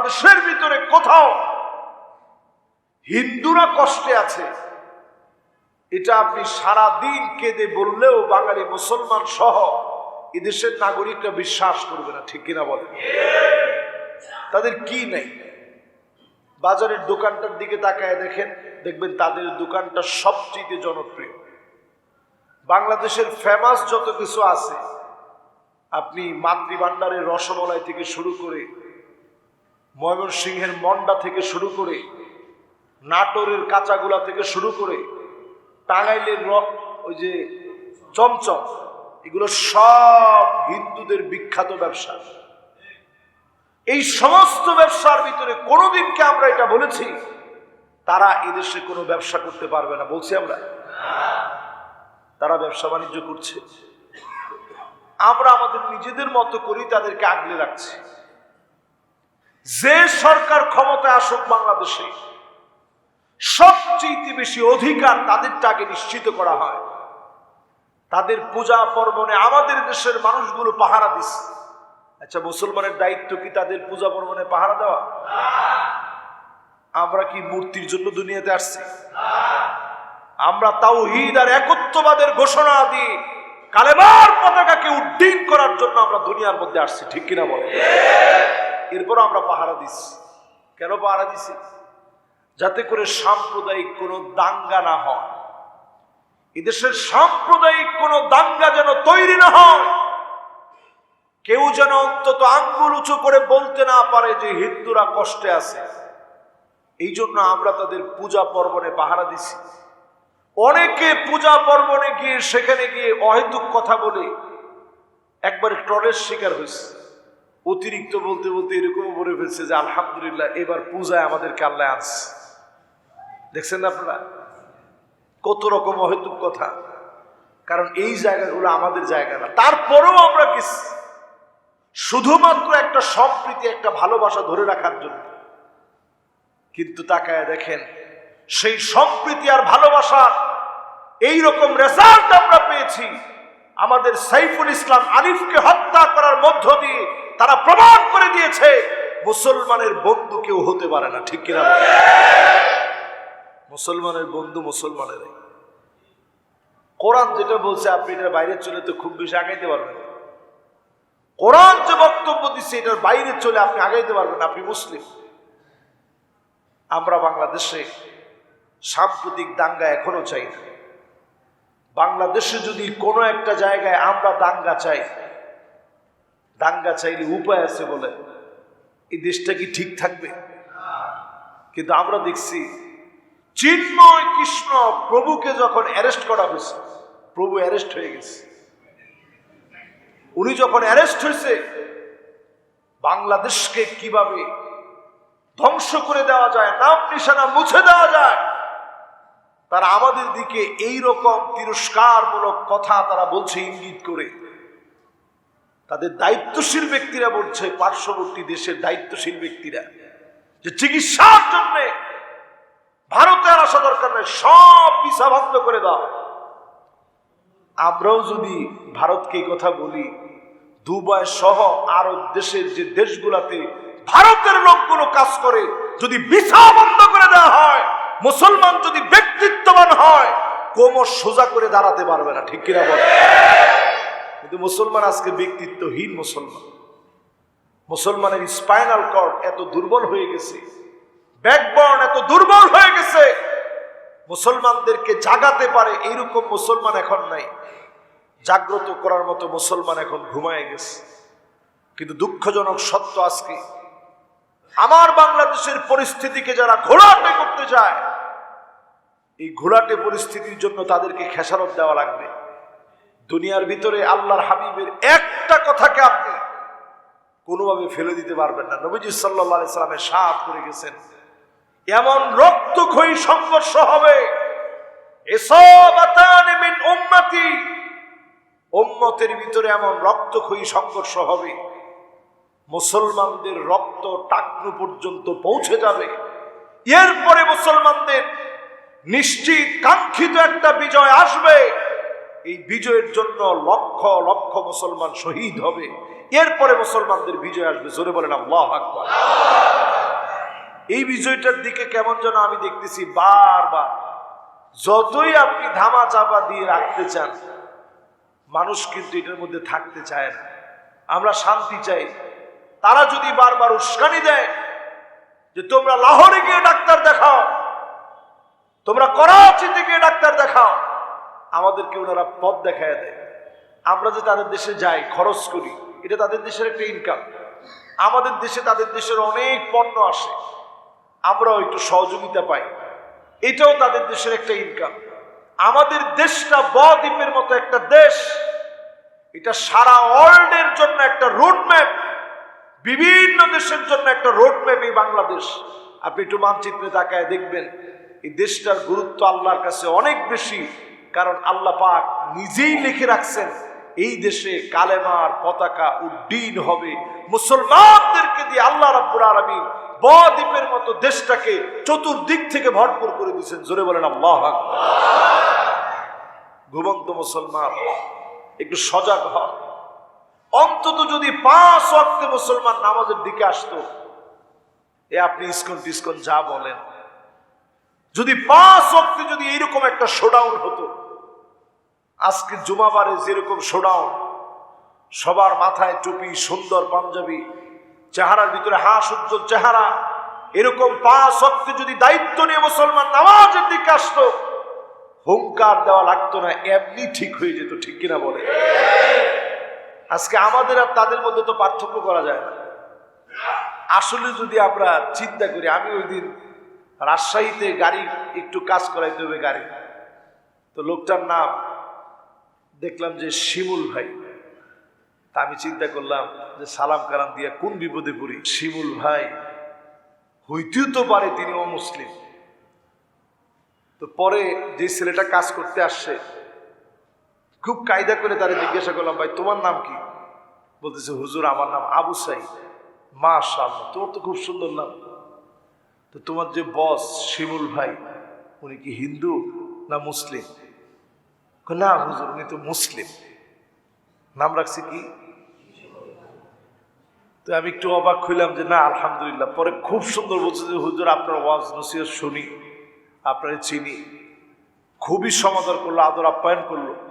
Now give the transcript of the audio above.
বাংলাদেশের ভিতরে কোথাও হিন্দুরা কষ্টে আছে, এটা আপনি সারা দিন কেঁদে বললেও বাঙালি মুসলমান সহ এদেশের নাগরিকরা বিশ্বাস করবে না, ঠিক কিনা বলে তাদের কি নেই? বাজারের দোকানটার দিকে তাকায় দেখেন, দেখবেন তাদের দোকানটা সবচেয়ে জনপ্রিয়। বাংলাদেশের ফেমাস যত কিছু আছে, আপনি মাতৃভাণ্ডারের রসমলাই থেকে শুরু করে ময়মনসিংহের মন্ডা থেকে শুরু করে নাটোরের কাঁচাগুলা থেকে শুরু করে টাঙ্গাইলের ওই যে চমচম, এগুলো সব হিন্দুদের বিখ্যাত ব্যবসা। এই সমস্ত ব্যবসার ভিতরে কোনোদিনকে আমরা এটা বলেছি, তারা এদেশে কোনো ব্যবসা করতে পারবে না। বলছি আমরা। তারা ব্যবসা বাণিজ্য করছে। আমরা আমাদের নিজেদের মতো করি তাদেরকে আগলে রাখছি। যে সরকার ক্ষমতায় আসুক বাংলাদেশে, সবচেয়ে বেশি অধিকার তাদেরটা আগে নিশ্চিত করা হয়। তাদের পূজা পর্বণে আমাদের দেশের মানুষগুলো পাহারা দিচ্ছে। আচ্ছা মুসলমানের দায়িত্ব কি তাদের পূজা পর্বণে পাহারা দেওয়া? আমরা কি মূর্তির জন্য দুনিয়াতে আসছি? আমরা তাওহীদ আর একত্ববাদের ঘোষণা দিয়ে কালেমার পতাকাকে উড্ডীন করার জন্য আমরা দুনিয়ার মধ্যে আসছি, ঠিক কিনা বলে এরপর আমরা পাহারা দিচ্ছি। কেন পাহারা দিছি যাতে করে সাম্প্রদায়িক কোনো দাঙ্গা না হয়। এদেশের সাম্প্রদায়িক কোনো দাঙ্গা যেন তৈরি না হয়। কেউ যেন অন্তত আঙ্গুল উঁচু করে বলতে না পারে যে হিন্দুরা কষ্টে আছে। এই জন্য আমরা তাদের পূজা পর্বণে পাহারা দিছি অনেকে পূজা পর্বণে গিয়ে সেখানে গিয়ে অহেতুক কথা বলে একবার ট্রলের শিকার হয়েছে। অতিরিক্ত বলতে বলতে এরকম বলে ফেলছে যে আলহামদুলিল্লাহ, এবার পূজায় আমাদেরকে আল্লাহ আনছে। দেখছেন আপনারা? কত রকম অহেতুক কথা। কারণ এই জায়গাগুলো আমাদের জায়গা না। তারপরেও আমরা গেছি। শুধুমাত্র একটা সম্প্রীতি, একটা ভালোবাসা ধরে রাখার জন্য। কিন্তু তাকায় দেখেন, সেই সম্প্রীতি আর ভালোবাসার এই রকম রেজাল্ট আমরা পেয়েছি। আমাদের সাইফুল ইসলাম আলিফকে হত্যা করার মধ্য দিয়ে তারা প্রমাণ করে দিয়েছে, মুসলমানের বন্ধু কেউ হতে পারে না, ঠিক কিনা মুসলমানের বন্ধু মুসলমানের কোরআন যেটা বলছে, আপনি এটার বাইরে চলে তো খুব বেশি আগাইতে পারবেন। কোরআন যে বক্তব্য দিচ্ছে, এটার বাইরে চলে আপনি আগাইতে পারবেন আপনি মুসলিম। আমরা বাংলাদেশে সাম্প্রতিক দাঙ্গা এখনও চাই না। বাংলাদেশে যদি কোনো একটা জায়গায় আমরা দাঙ্গা চাই দাঙ্গা চাইলে উপায় আছে বলে। এই দেশটা কি ঠিক থাকবে? কিন্তু আমরা দেখছি, চিন্ময় কৃষ্ণ প্রভুকে যখন অ্যারেস্ট করা হয়েছে, প্রভু অ্যারেস্ট হয়ে গেছে। উনি যখন অ্যারেস্ট হয়েছে, বাংলাদেশকে কীভাবে ধ্বংস করে দেওয়া যায়, নাম নিশানা মুছে দেওয়া যায়, তারা আমাদের দিকে এই রকম তিরস্কারমূলক কথা তারা বলছে, ইঙ্গিত করে। তাদের দায়িত্বশীল ব্যক্তিরা বলছে, পার্শ্ববর্তী দেশের দায়িত্বশীল ব্যক্তিরা, যে চিকিৎসার জন্য ভারতে আর আসা দরকার নেই, সব ভিসা বন্ধ করে দাও। আমরাও যদি ভারতকে কথা বলি, দুবাই সহ আরব দেশের যে দেশগুলাতে ভারতের লোকগুলো কাজ করে, যদি ভিসা বন্ধ করে দেওয়া হয়, মুসলমান যদি ব্যক্তিত্ববান হয়, কোমর সোজা করে দাঁড়াতে পারবে না, ঠিক কিনা বলে? কিন্তু মুসলমান আজকে ব্যক্তিত্বহীন মুসলমান। মুসলমানের স্পাইনাল কর্ড এত দুর্বল হয়ে গেছে ব্যাকবর্ন এত দুর্বল হয়ে গেছে, মুসলমানদেরকে জাগাতে পারে এইরকম মুসলমান এখন নাই। জাগ্রত করার মতো মুসলমান এখন ঘুমায় গেছে। কিন্তু দুঃখজনক সত্য আজকে, আমার বাংলাদেশের পরিস্থিতিকে যারা ঘোলাটে করতে যায় এই ঘোলাটে পরিস্থিতির জন্য তাদেরকে খেসারত দেওয়া লাগবে। দুনিয়ার ভিতরে আল্লাহর হাবিবের একটা কথাকে আপনি কোনোভাবে ফেলে দিতে পারবেন না। নবীজি সাল্লাহ সাল্লামের সাথ করে গেছেন। এমন রক্তক্ষয়ী সংঘর্ষ হবে। উম্মতি। উম্মতের ভিতরে এমন রক্তক্ষয়ী সংঘর্ষ হবে। মুসলমানদের রক্ত টাকনু পর্যন্ত পৌঁছে যাবে। এরপরে মুসলমানদের নিশ্চিত কাঙ্ক্ষিত একটা বিজয় আসবে। এই বিজয়ের জন্য লক্ষ লক্ষ মুসলমান শহীদ হবে। এরপরে মুসলমানদের বিজয় আসবে। জোরে বলেন, আল্লাহ আকবার। এই বিজয়টার দিকে কেমন যেন আমি দেখতেছি বারবার। যতই আপনি ধামা চাপা দিয়ে রাখতে চান, মানুষ কিন্তু এটার মধ্যে থাকতে চায় না। আমরা শান্তি চাই। তারা যদি বারবার উস্কানি দেয় যে, তোমরা লাহোরে গিয়ে ডাক্তার দেখাও, তোমরা করাচিতে গিয়ে ডাক্তার দেখাও। আমাদেরকে ওনারা পথ দেখায় দেয়। আমরা যে তাদের দেশে যাই, খরচ করি, এটা তাদের দেশের একটা ইনকাম আমাদের দেশে তাদের দেশের অনেক পণ্য আসে, আমরাও একটু সহযোগিতা পাই। এটাও তাদের দেশের একটা ইনকাম আমাদের দেশটা বদ্বীপের মতো একটা দেশ, এটা সারা ওয়ার্ল্ডের জন্য একটা রোডম্যাপ বিভিন্ন দেশের জন্য একটা রোডম্যাপ এই বাংলাদেশ। আপনি একটু মানচিত্রে তাকায় দেখবেন, এই দেশটার গুরুত্ব আল্লাহর কাছে অনেক বেশি। কারণ আল্লাহ পাক নিজেই লিখে রাখছেন, এই দেশে কালেমার পতাকা উড্ডীন হবে। মুসলমানদেরকে দিয়ে আল্লাহ রাব্বুল আলামিন বদ্বীপের মতো দেশটাকে চতুর্দিক থেকে ভরপুর করে দিয়েছেন। জোরে বলেন আল্লাহ ঘুমন্ত মুসলমান, একটু সজাগ হন অন্তত যদি পাঁচ অক্টে মুসলমান নামাজের দিকে আসতো, এ আপনি ইস্কন টিস্কন যা বলেন। যদি পাঁচ অক্টে যদি এইরকম একটা শোডাউন হতো আজকে জুমাবারে যেরকম শোডাউন, সবার মাথায় টুপি, সুন্দর পাঞ্জাবি, চেহারার ভিতরে হাস উজ্জ্বল চেহারা, এরকম পাঁচ অক্টে যদি দায়িত্ব নিয়ে মুসলমান নামাজের দিকে আসতো, হুঙ্কার দেওয়া লাগতো না, এমনি ঠিক হয়ে যেত, ঠিক কিনা বলে? আজকে আমাদের আর তাদের মধ্যে তো পার্থক্য করা যায় না। আসলে যদি আমরা চিন্তা করি, আমি ওই দিন রাজশাহীতে গাড়ি একটু কাজ করাইতে হবে গাড়ি। তো লোকটার নাম দেখলাম যে শিমুল ভাই। তা আমি চিন্তা করলাম যে সালাম কালাম দিয়ে কোন বিপদে পড়ি? শিমুল ভাই, হইতেও তো পারে তিনি মুসলিম তো পরে যে ছেলেটা কাজ করতে আসছে, খুব কায়দা করে তারে জিজ্ঞাসা করলাম, ভাই, তোমার নাম কি? বলতেছে, হুজুর, আমার নাম আবু সাই মা মাশাআল্লাহ, তোমার তো খুব সুন্দর নাম। তো তোমার যে বস শিমুল ভাই, উনি কি হিন্দু না মুসলিম? না, হুজুর, উনি তো মুসলিম। নাম রাখছে কি? তো আমি একটু অবাক হইলাম যে, না, আলহামদুলিল্লাহ। পরে খুব সুন্দর বলছে যে, হুজুর, আপনার ওয়াজ, নসিহত শুনি, আপনার চিনি। খুবই সমাদর করল, আদর আপ্যায়ন করল।